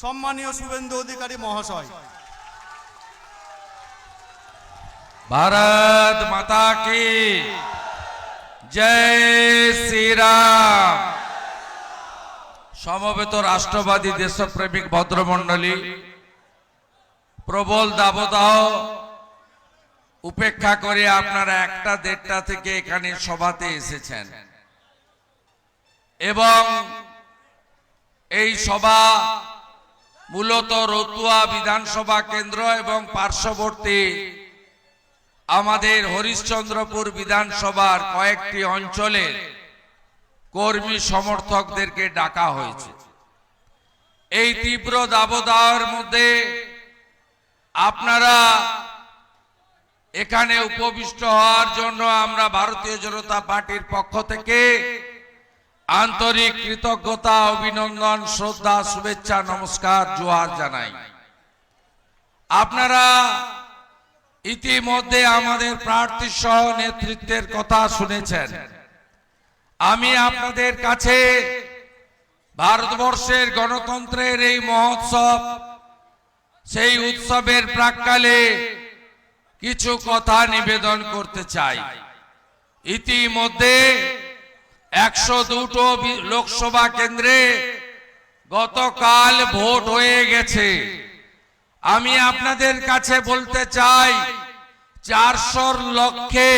সম্মানীয় শুভেন্দু অধিকারী মহাশয়। ভারত মাতা কি? জয় সমবেত রাষ্ট্রবাদী দেশপ্রেমিক ভদ্রমণ্ডলী, প্রবল দাবদাহ উপেক্ষা করে আপনারা একটা দেড়টা থেকে এখানে সভাতে এসেছেন। এবং এই সভা মূলত রতুয়া বিধানসভা কেন্দ্র এবং পার্শ্ববর্তী আমাদের হরিশ্চন্দ্রপুর বিধানসভার কয়েকটি অঞ্চলের কর্মী সমর্থকদেরকে ডাকা হয়েছে। এই তীব্র দাবদাহের মধ্যে আপনারা এখানে উপবিষ্ট হওয়ার জন্য আমরা ভারতীয় জনতা পার্টির পক্ষ থেকে আন্তরিক কৃতজ্ঞতা, অভিনন্দন, শ্রদ্ধা, শুভেচ্ছা, নমস্কার জোহার জানাই। আপনারা ইতিমধ্যে আমাদের প্রার্থী সহ নেতৃত্বের কথা শুনেছেন। আমি আপনাদের কাছে ভারতবর্ষের গণতন্ত্রের এই মহোৎসব, সেই উৎসবের প্রাককালে কিছু কথা নিবেদন করতে চাই। ইতিমধ্যে একশো দুটো লোকসভা কেন্দ্রে গতকাল ভোট হয়ে গেছে। আমি আপনাদের কাছে বলতে চাই, চারশোর লক্ষ্যে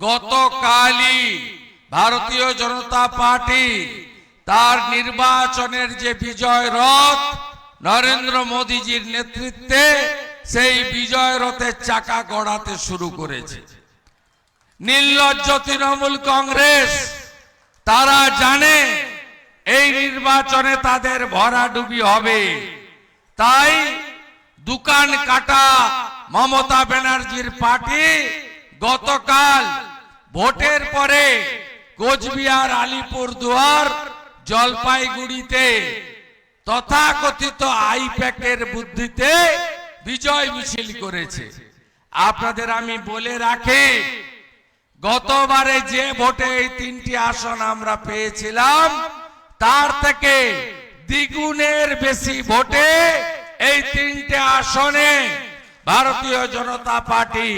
গতকালই ভারতীয় জনতা পার্টি তার নির্বাচনের যে বিজয় রথ নরেন্দ্র মোদীজির নেতৃত্বে সেই বিজয় রথের চাকা গড়াতে শুরু করেছে। নির্লজ্জ তৃণমূল কংগ্রেস তারা জানে এই নির্বাচনে তাদের ভরাডুবি হবে। তাই দোকান কাটা মমতা ব্যানার্জির পার্টি গতকাল ভোটের পরে কোচবিহার, আলিপুর দুয়ার, জলপাইগুড়িতে তথাকথিত আইপ্যাকের বুদ্ধিতে বিজয় মিছিল করেছে। আপনাদের আমি বলে রাখি গতবারে যে ভোটে এই তিনটি আসন আমরা পেয়েছিলাম, তার থেকে দ্বিগুণের বেশি ভোটে এই তিনটে আসনে ভারতীয় জনতা পার্টি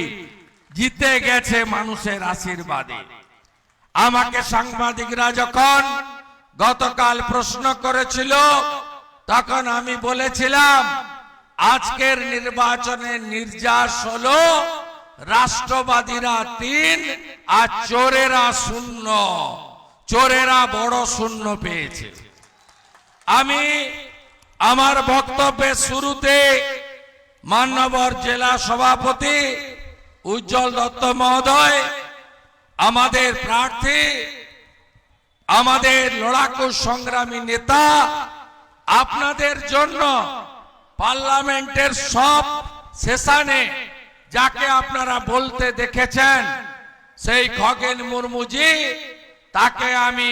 জিতে গেছে মানুষের আশীর্বাদে। আমাকে সাংবাদিকরা যখন গতকাল প্রশ্ন করেছিল, তখন আমি বলেছিলাম, আজকের নির্বাচনের নির্যাস হলো রাষ্ট্রবাদীরা তিন আর চোরেরা শূন্য। চোরেরা বড় শূন্য পেয়েছে। আমি আমার বক্তব্যের শুরুতে মান্যবর জেলা সভাপতি উজ্জ্বল দত্ত মহোদয়, আমাদের প্রার্থী, আমাদের লড়াকু সংগ্রামী নেতা, আপনাদের জন্য পার্লামেন্টের সব সেশনে যাকে আপনারা বলতে দেখেছেন, সেই খগেন মুর্মুজি, তাকে আমি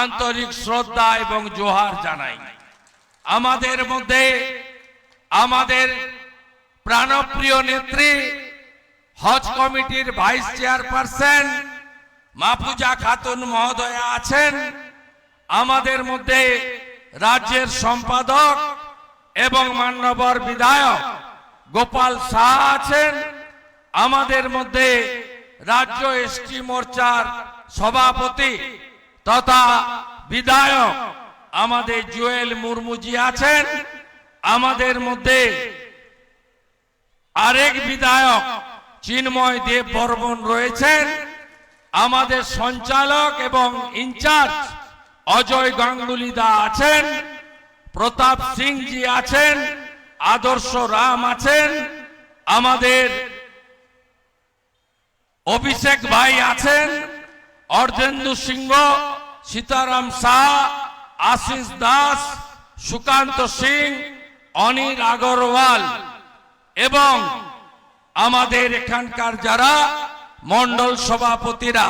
আন্তরিক শ্রদ্ধা এবং জোহার জানাই। আমাদের মধ্যে আমাদের প্রাণপ্রিয় নেত্রী, হজ কমিটির ভাইস চেয়ারপারসন মাহফুজা খাতুন মহোদয়া আছেন। আমাদের মধ্যে রাজ্যের সম্পাদক এবং মান্যবর বিধায়ক গোপাল শাহ আছেন। আমাদের মধ্যে রাজ্য এসটি মোর্চার সভাপতি তথা বিধায়ক আমাদের জুয়েল মুর্মুজি আছেন। আমাদের মধ্যে আরেক বিধায়ক চিন্ময় দেব বর্মন রয়েছেন। আমাদের সঞ্চালক এবং ইনচার্জ অজয় গাঙ্গুলি দা আছেন। প্রতাপ সিং জি আছেন। আদর্শ রাম আছেন, আমাদের অভিষেক ভাই আছেন অর্ধেন্দু সিংহ, সীতারাম শাহ আশিস দাস, সুকান্ত সিং, অনিল আগরওয়াল এবং আমাদের এখানকার যারা মন্ডল সভাপতিরা,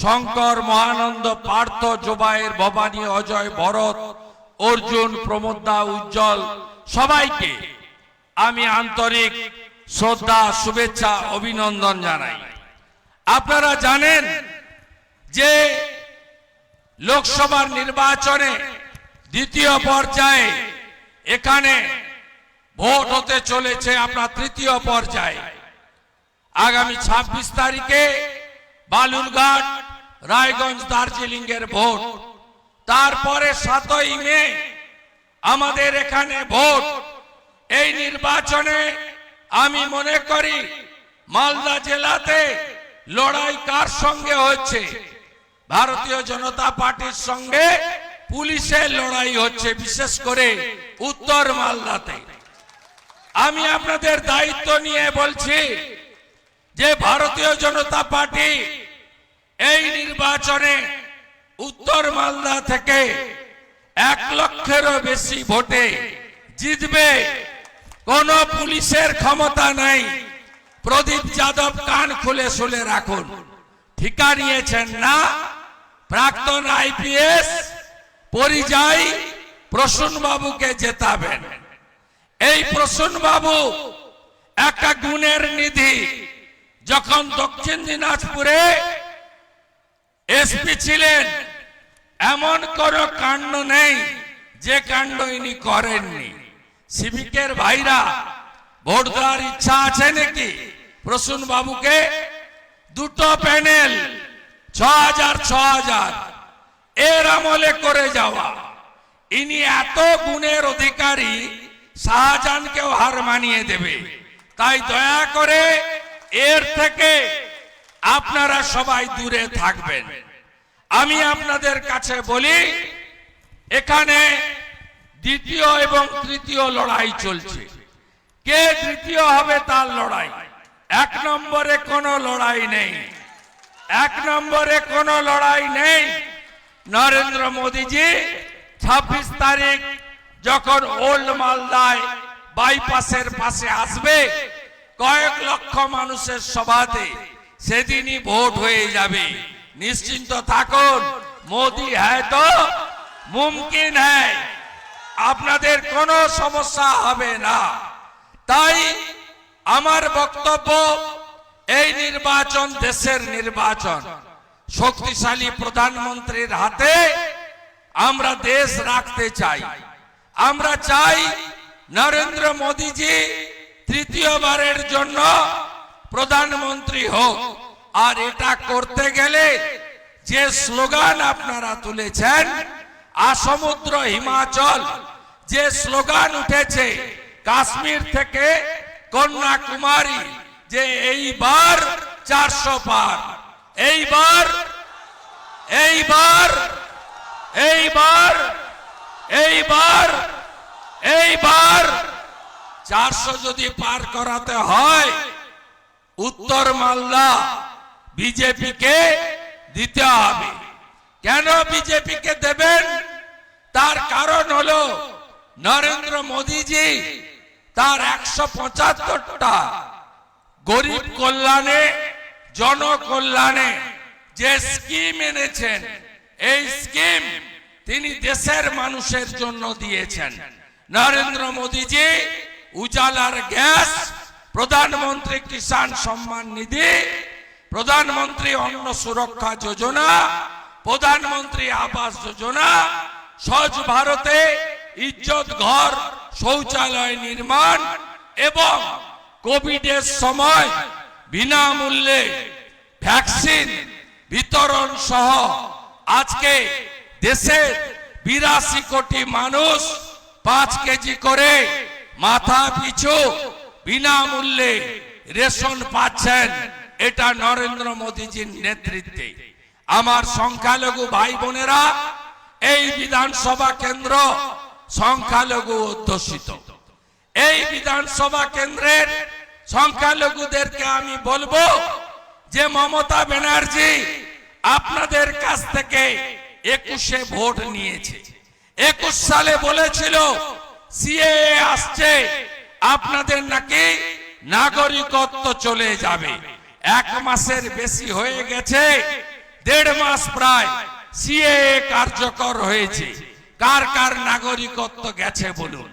শঙ্কর মহানন্দ পার্থ জোবায়ের ভবানী অজয় ভরত, অর্জুন প্রমোদা উজ্জ্বল সবাইকে আমি আন্তরিক শ্রদ্ধা, শুভেচ্ছা, অভিনন্দন জানাই। আপনারা জানেন যে লোকসভার নির্বাচনে দ্বিতীয় পর্যায়ে এখানে ভোট হতে চলেছে আপনার তৃতীয় পর্যায়ে। আগামী ২৬ তারিখে বালুরঘাট, রায়গঞ্জ দার্জিলিং এর ভোট। তারপরে সাতই মে আমাদের এখানে ভোট। এই নির্বাচনে আমি মনে করি মালদা জেলাতে লড়াই কার সঙ্গে হচ্ছে? ভারতীয় জনতা পার্টির সঙ্গে পুলিশের লড়াই হচ্ছে, বিশেষ করে উত্তর মালদাতে। আমি আপনাদের দায়িত্ব নিয়ে বলছি যে ভারতীয় জনতা পার্টি এই নির্বাচনে উত্তর মালদা থেকে এক লক্ষেরও বেশি ভোটে জিতবে। কোন পুলিশের ক্ষমতা নাই। প্রদীপ যাদব কান খুলে শুলে রাখুন। ঠিকা নিয়েছেন না। প্রাক্তন আইপিএস পরিযায়ী প্রসূন বাবুকে জেতাবেন। এই প্রসূন বাবু একটা গুণের নিধি। যখন দক্ষিণ দিনাজপুরে এসপি ছিলেন এমন কোন কাণ্ড নেই যে কাণ্ড ইনি করেননি। সিভিকের ভাইরা, ভোট দেওয়ার ইচ্ছা আছে নাকি? প্রসূন বাবুকে দুটো প্যানেল ছ হাজার ছ হাজার এর আমলে করে যাওয়া। ইনি এত গুণের অধিকারী, শাহজাহানকেও হার মানিয়ে দেবে। তাই দয়া করে এর থেকে আপনারা সবাই দূরে থাকবেন। আমি আপনাদের কাছে বলি, এখানে দ্বিতীয় এবং তৃতীয় লড়াই চলছে। কে তৃতীয় হবে তার লড়াই? এক নম্বরে কোনো লড়াই নেই। এক নম্বরে কোনো লড়াই নেই। নরেন্দ্র মোদীজি, ছাব্বিশ তারিখ যখন ওল্ড মালদায় বাইপাসের পাশে আসবে, কয়েক লক্ষ মানুষের সভাতে সেদিনই ভোট হয়ে যাবে। নিশ্চিন্ত থাকুন, মোদি হ্যায় তো, মুমকিন হ্যায় আপনাদের কোনো সমস্যা হবে না। তাই আমার বক্তব্য, এই নির্বাচন দেশের নির্বাচন। শক্তিশালী প্রধানমন্ত্রীর হাতে আমরা দেশ রাখতে চাই। আমরা চাই নরেন্দ্র মোদীজি তৃতীয়বারের জন্য প্রধানমন্ত্রী হোক। আর এটা করতে গেলে যে স্লোগান আপনারা তুলেছেন আসমুদ্র হিমাচল, যে স্লোগান উঠেছে কাশ্মীর থেকে কন্যাকুমারী, যে এইবার চারশো পার, এইবার এইবার এইবার এইবার এইবার। চারশো যদি পার করাতে হয়, উত্তর মালদা বিজেপিকে দিতে হবে। কেন বিজেপিকে দেবেন? তার কারণ হলো নরেন্দ্র মোদীজি তার একশো পঁচাত্তরটা গরিব কল্যাণে, জনকল্যাণে যে স্কিম এনেছেন, এই স্কিম তিনি দেশের মানুষের জন্য দিয়েছেন। নরেন্দ্র মোদীজি উজালার গ্যাস প্রধানমন্ত্রী কিষাণ সম্মান নিধি প্রধানমন্ত্রী অন্ন সুরক্ষা যোজনা, প্রধানমন্ত্রী আবাস যোজনা, স্বচ্ছ ভারতে ইজ্জত ঘর, শৌচালয় নির্মাণ এবং কোভিডের সময় বিনামূল্যে ভ্যাকসিন বিতরণ সহ আজকে দেশের বিরাশি কোটি মানুষ পাঁচ কেজি করে মাথা পিছু বিনামূল্যে রেশন পাচ্ছেন। এটা নরেন্দ্র মোদীজির নেতৃত্বে। আমার সংখ্যালঘু ভাই বোনেরা, এই বিধানসভা কেন্দ্র সংখ্যালঘু অধ্যুষিত। এই বিধানসভা কেন্দ্রের সংখ্যালঘুদেরকে আমি বলব যে মমতা ব্যানার্জি আপনাদের কাছ থেকে একুশে ভোট নিয়েছে। একুশ সালে বলেছিল সিএ আসছে, আপনাদের নাকি নাগরিকত্ব চলে যাবে। এক মাসের বেশি হয়ে গেছে, দেড় মাস প্রায় সিএ কার্যকর হয়েছে। কার কার নাগরিকত্ব গেছে বলুন।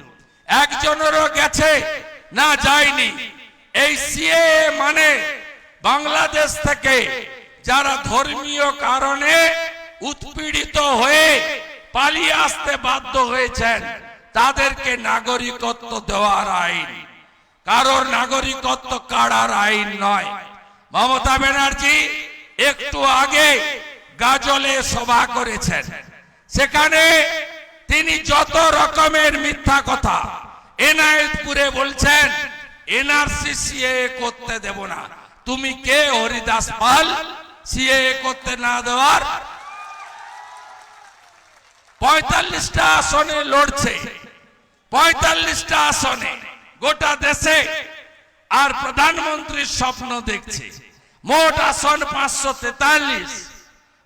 একজনেরও গেছে, না যায়নি। এই সিএ মানে বাংলাদেশ থেকে যারা ধর্মীয় কারণে উৎপীড়িত হয়ে পালিয়ে আসতে বাধ্য হয়েছেন, তাদেরকে নাগরিকত্ব দেওয়ার আইন। কারোর নাগরিকত্ব কাড়ার আইন নয়। মমতা ব্যানার্জি একটু আগে গাজলে সভা করেছেন। সেখানে তিনি যত রকমের মিথ্যা কথা এনায়েতপুরে বলছেন এনআরসি সিএ করতে দেব না। তুমি কে হরিদাস পাল? সিএ করতে না দেওয়ার? পঁয়তাল্লিশটা আসনে লড়ছে। পঁয়তাল্লিশটা আসনে গোটা দেশে আর প্রধানমন্ত্রীর স্বপ্ন দেখছে। মোট আসন পাঁচশো তেতাল্লিশ।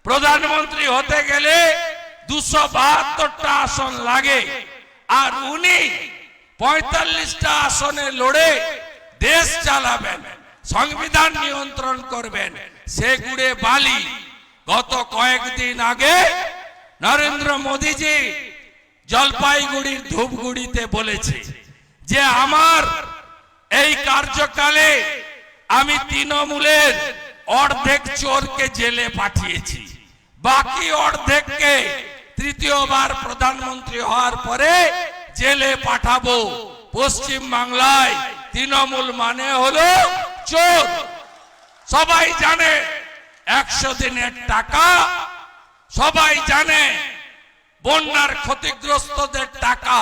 প্রধানমন্ত্রী হতে গেলে দুশো বাহাত্তরটা আসন লাগে। আর উনি পঁয়তাল্লিশটা আসনে লড়ে দেশ চালাবেন, সংবিধান নিয়ন্ত্রণ করবেন। সেগুড়ে বালি। গত কয়েকদিন আগে নরেন্দ্র মোদীজি জলপাইগুড়ির ধূপগুড়িতে বলেছে যে, আমার এই কার্যকালে আমি তৃণমূলের অর্ধেক চোরকে জেলে পাঠিয়েছি। বাকি অর্ধেককে তৃতীয়বার প্রধানমন্ত্রী হওয়ার পরে জেলে পাঠাবো। পশ্চিম বাংলায় তৃণমূল মানে হলো চোর। সবাই জানে একশো দিনের টাকা। সবাই জানে বন্যার ক্ষতিগ্রস্তদের টাকা।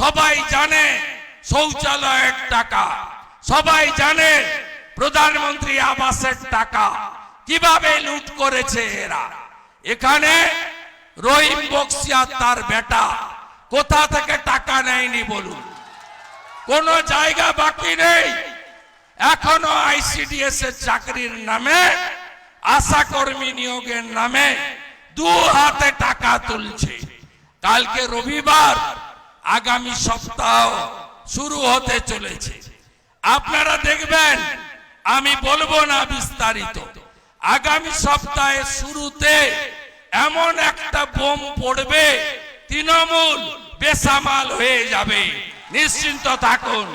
সবাই জানে শৌচালয়ের টাকা। সবাই জানে প্রধানমন্ত্রী আবাসের টাকা। কীভাবে লুট করেছে এরা? এখানে রহিম বক্সিয়া তার বেটা। কোথা থেকে টাকা নেয়নি বলুন। কোন জায়গা বাকি নেই। এখনও আইসিডিএস এর চাকরির নামে, আশা কর্মী নিয়োগের নামে দু হাতে টাকা তুলছে। কালকে রবিবার, আগামী সপ্তাহ। শুরু হতে চলেছে। আপনারা দেখবেন, আমি বলব না বিস্তারিত। আগামী সপ্তাহে শুরুতে এমন একটা বোম পড়বে, তৃণমূল বেসামাল হয়ে যাবে। নিশ্চিন্ত থাকুন,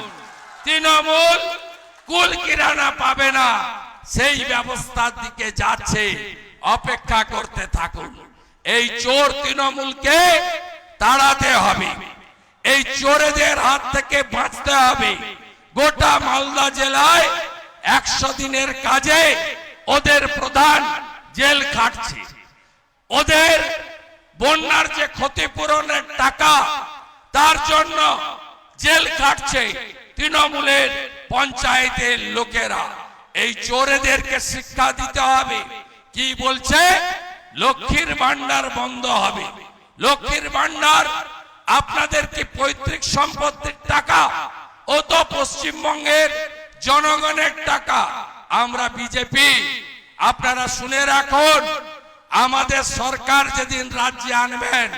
তৃণমূল কুল কিরানা পাবে না। সেই ব্যবস্থার দিকে যাচ্ছে, অপেক্ষা করতে থাকুন। এই চোর তৃণমূলকে তাড়াতে হবে। এই চোরেদের হাত থেকে বাঁচতে হবে। গোটা মালদা জেলায় একশো দিনের কাজে ওদের প্রধান জেল খাটছে। ওদের বন্যার যে ক্ষতিপূরণের টাকা, তার জন্য জেল খাটছে তৃণমূলের পঞ্চায়েতের লোকেরা। এই চোরেদেরকে শিক্ষা দিতে হবে। কি বলছে? লক্ষ্মীর ভান্ডার বন্ধ হবে। লক্ষ্মীর ভান্ডার আপনাদের কি পৈতৃক সম্পত্তির টাকা ও তো পশ্চিমবঙ্গের জনগণের টাকা। আমরা বিজেপি। আপনারা শুনে রাখুন, আমাদের সরকার যেদিন রাজ্যে আনবেন,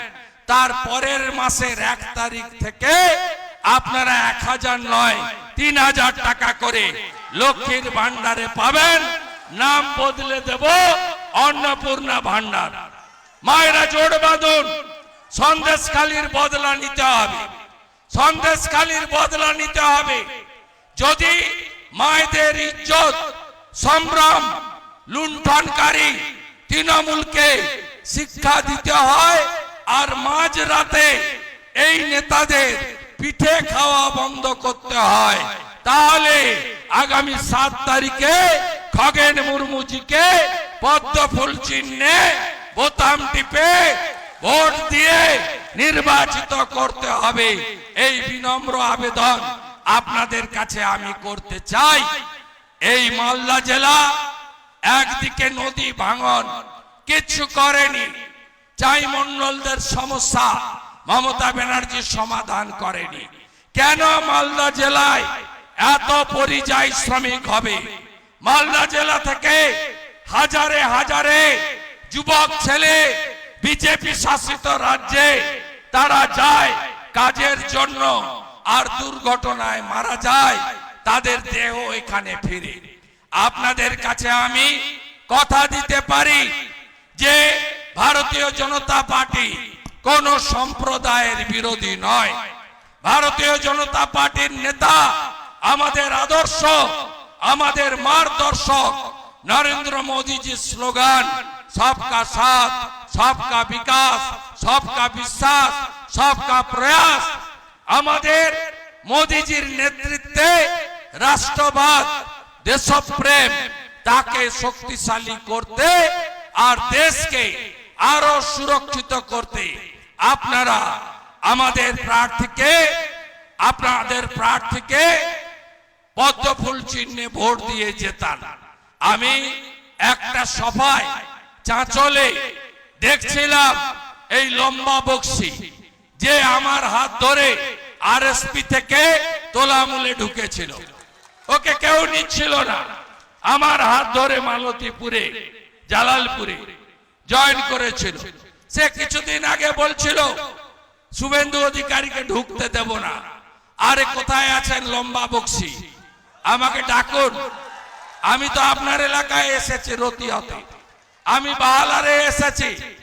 তার পরের মাসের এক তারিখ থেকে আপনারা এক হাজার নয়, তিন হাজার টাকা করে লক্ষ্মীর ভান্ডারে পাবেন। নাম বদলে দেব অন্নপূর্ণা ভান্ডার মায়েরা জোর বাঁধুন। সন্দেশখালির বদলা নিতে হবে। সন্দেশখালির বদলা নিতে হবে। যদি মায়েদের ইজ্জত, সম্ভ্রম, লুণ্ঠনকারী তৃণমূলকে শিক্ষা দিতে হয়, আর মাঝ রাতে এই নেতাদের পিঠে খাওয়া বন্ধ করতে হয়, তাহলে আগামী সাত তারিখে খগেন মুর্মুজিকে পদ্ম ফুল চিহ্নে বোতাম টিপে ভোট দিয়ে নির্বাচিত করতে হবে। এই বিনম্র আবেদন আপনাদের কাছে আমি করতে চাই। এই মালদা জেলা একদিকে নদী ভাঙন কিছু করেনি। চাই মন্ডলদের সমস্যা মমতা ব্যানার্জি সমাধান করেনি। কেন মালদা জেলায় এত পরিযায়ী শ্রমিক হবে? মালদা জেলা থেকে হাজারে হাজারে যুবক, ছেলে বিজেপি শাসিত রাজ্যে তারা যায় কাজের জন্য আর দুর্ঘটনায় মারা যায়, তাদের দেহ এখানে ফিরে। আপনাদের কাছে আমি কথা দিতে পারি যে ভারতীয় জনতা পার্টি কোন সম্প্রদায়ের বিরোধী নয়। ভারতীয় জনতা পার্টির নেতা, আমাদের আদর্শ, আমাদের মার্গদর্শক নরেন্দ্র মোদীজির স্লোগান সবকা সাথ সবকা বিকাশ সবকা বিশ্বাস সবকা প্রয়াস আমাদের মোদিজির নেতৃত্বে রাষ্ট্রবাদ দেশপ্রেম তাকে শক্তিশালী করতে আর দেশকে আরও সুরক্ষিত করতে আপনারা আমাদের প্রার্থীকে আপনাদের প্রার্থীকে পদ্মফুল চিহ্নে ভোট দিয়ে যেতাম আমি একটা সভায় চাঁচলে দেখছিলাম এই লম্বা বক্সি যে আমার হাত ধরে আরএসপি থেকে তোলামূলে ঢুকেছিল। ওকে কেউ নিচ্ছিল না। আমার হাত ধরে মালতীপুরে, জালালপুরে জয়েন করেছিল। সে কিছুদিন আগে বলছিল, শুভেন্দু অধিকারীকে ঢুকতে দেব না। আরে কোথায় আছেন লম্বা বক্সি? আমাকে ডাকুন। আমি তো আপনার এলাকায় এসেছি রতিয়াতে। আমি বাহালারে এসেছি।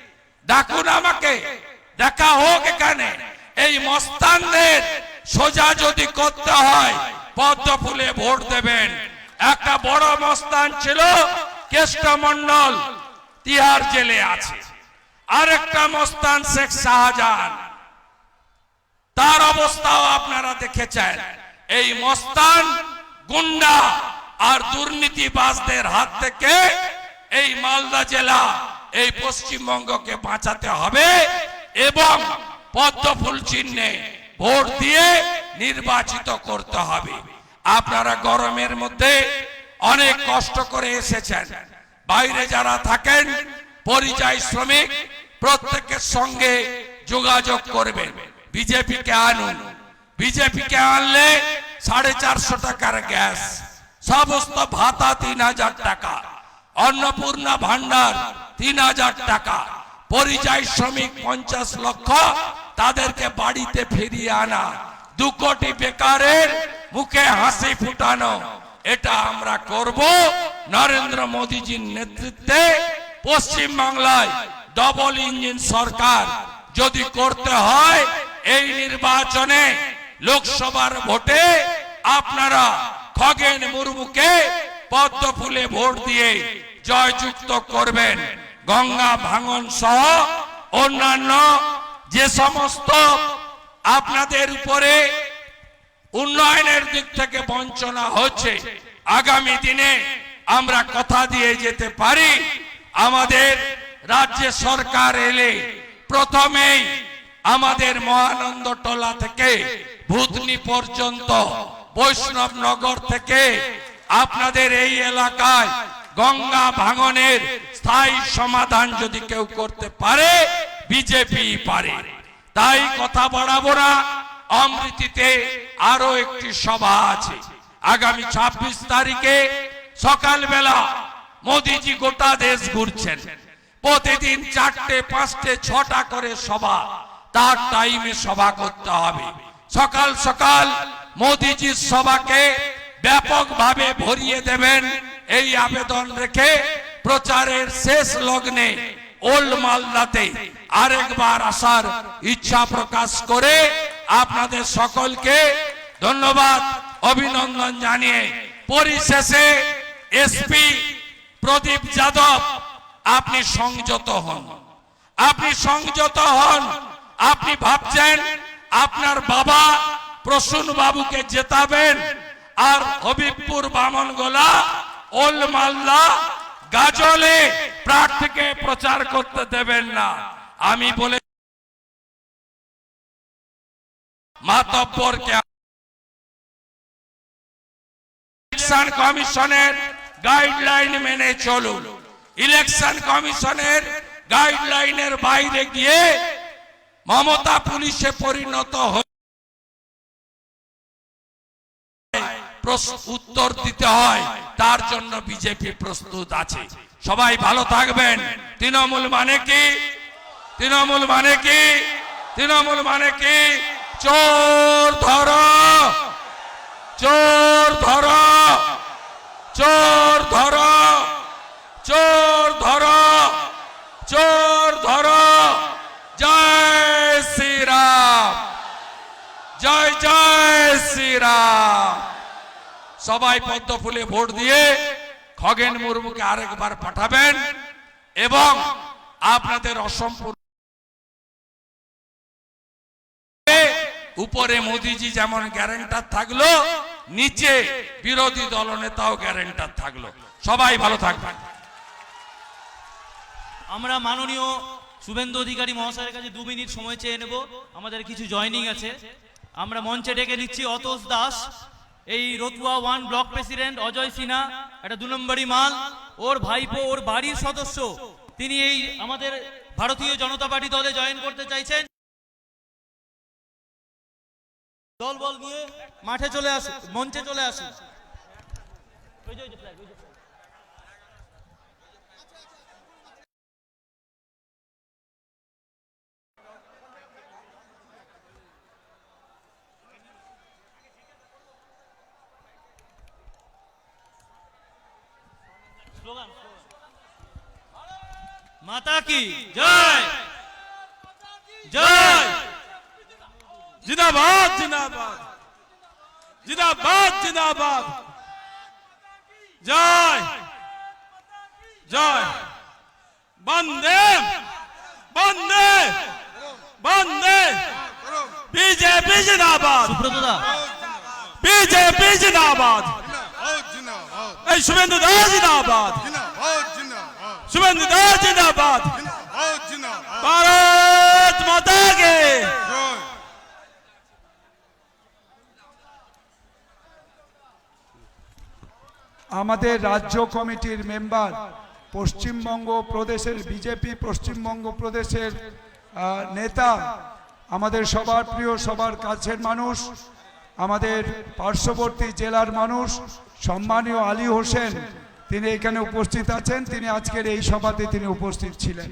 ডাকুন আমাকে। দেখা হোক এখানে। এই মস্তানদের সোজা যদি করতে হয়, পদ্ম ফুলে ভোট দেবেন। একটা বড় মস্তান ছিল কেষ্ট মন্ডল তিহার জেলে আছে। আরেকটা মস্তান শেখ শাহজাহান। তার অবস্থাও আপনারা দেখেছেন। এই মস্তান গুন্ডা আর দুর্নীতিবাজদের হাত থেকে এই মালদা জেলা, এই পশ্চিমবঙ্গকে বাঁচাতে হবে এবং পদ্ম ফুল চিহ্নে ভোট দিয়ে নির্বাচিত করতে হবে। আপনারা গরমের মধ্যে অনেক কষ্ট করে এসেছেন। বাইরে যারা থাকেন, পরিযায়ী শ্রমিক, প্রত্যেকের সঙ্গে যোগাযোগ করবেন। বিজেপিকে আনুন। বিজেপিকে আনলে সাড়ে চারশো টাকার গ্যাস। সমস্ত ভাতা তিন হাজার টাকা, অন্নপূর্ণা ভান্ডার তিন হাজার টাকা, পরিযায়ী শ্রমিক পঞ্চাশ লক্ষ, তাদেরকে বাড়িতে ফিরিয়ে আনা, দু কোটি বেকারের মুখে হাসি ফুটানো, এটা আমরা করব নরেন্দ্র মোদীজির নেতৃত্বে পশ্চিম বাংলায় ডবল ইঞ্জিন সরকার যদি করতে হয়, এই নির্বাচনে লোকসভার ভোটে আপনারা খগেন মুর্মুকে পদ্ম ফুলে ভোট দিয়ে জয়যুক্ত করবেন। গঙ্গা ভাঙন সহ অন্যান্য যে সমস্ত আপনাদের উপরে উন্নয়নের দিক থেকে বঞ্চনা হচ্ছে, আগামী দিনে আমরা কথা দিয়ে যেতে পারি। আমাদের রাজ্য সরকার এলে প্রথমেই আমাদের মহানন্দ টোলা থেকে ভূতনি পর্যন্ত বৈষ্ণব নগর থেকে আপনাদের এই এলাকায় গঙ্গা ভাঙনের স্থায়ী সমাধান যদি কেউ করতে পারে, বিজেপি পারে। তাই কথা বাড়াবো না, অমৃতিতে আরও একটি সভা আছে। আগামী ২৬ তারিখে সকালবেলা মোদিজি গোটা দেশ ঘুরছেন। প্রতিদিন চারটে, পাঁচটে, ছটা করে সভা, তার টাইমে সভা করতে হবে। সকাল সকাল মোদিজির সভাকে ব্যাপকভাবে ভরিয়ে দেবেন। এই আবেদন রেখে প্রচারের শেষ লগ্নে ওল্ড মালদাতে আরেকবার আসার ইচ্ছা প্রকাশ করে আপনাদের সকলকে ধন্যবাদ, অভিনন্দন জানিয়ে পরিশেষে এসপি প্রদীপ যাদব, আপনি সংযত হন। আপনি সংযত হন, আপনি ভাবছেন আপনার বাবা প্রসূন বাবুকে জেতাবেন। আর হবিবপুর বামনগোলা ওল মালদা গাজলে প্রার্থীকে প্রচার করতে দেবেন না। আমি বলে ইলেকশন কমিশনের গাইডলাইন মেনে চলুন। ইলেকশন কমিশনের বাইরে গিয়ে মমতা পুলিশে পরিণত উত্তর দিতে হয়। তার জন্য বিজেপি প্রস্তুত আছে। সবাই ভালো থাকবেন। তৃণমূল মানে কি? তৃণমূল মানে কি? তৃণমূল মানে কি? চোর ধর। চোর ধর চোর ধর চোর ধর চোর ধর জয় শ্রীরাম জয় জয় শ্রীরাম সবাই পদ্ম ফুলে ভোট দিয়ে খগেন মুর্মুকে আরেকবার পাঠাবেন এবং আপনাদের অসম্পূর্ণ উপরে মোদিজি যেমন গ্যারেন্টার থাকল, নিচে বিরোধী দলনেতাও গ্যারেন্টার থাকল। সবাই ভালো থাকবেন। আমরা মাননীয় শুভেন্দু অধিকারী মহাশয়ের কাছে দু মিনিট সময় চেয়ে নেব। আমাদের কিছু জয়নিং আছে। আমরা মঞ্চে ডেকে নিচ্ছি অতোষ দাস। এই Ratua one block president Ajay Sinha, একটা দু নম্বরই মাল, ওর ভাইপো, ওর বাড়ির সদস্য, তিনি এই আমাদের ভারতীয় জনতা পার্টি দলে জয়েন করতে চাইছেন। দল বল নিয়ে মাঠে চলে আসুন মঞ্চে চলে আসুন माता की जय। जय। जिंदाबाद जिंदाबाद। जिंदाबाद जिंदाबाद। जय। जय। बंदे। बंदे। बंदे। बीजेपी जिंदाबाद। बीजेपी जिंदाबाद। আমাদের রাজ্য কমিটির মেম্বার পশ্চিমবঙ্গ প্রদেশের বিজেপি পশ্চিমবঙ্গ প্রদেশের নেতা, আমাদের সবার প্রিয়, সবার কাছের মানুষ, আমাদের পার্শ্ববর্তী জেলার মানুষ সম্মানীয় আলী হোসেন তিনি এখানে উপস্থিত আছেন। তিনি আজকের এই সভাতে তিনি উপস্থিত ছিলেন।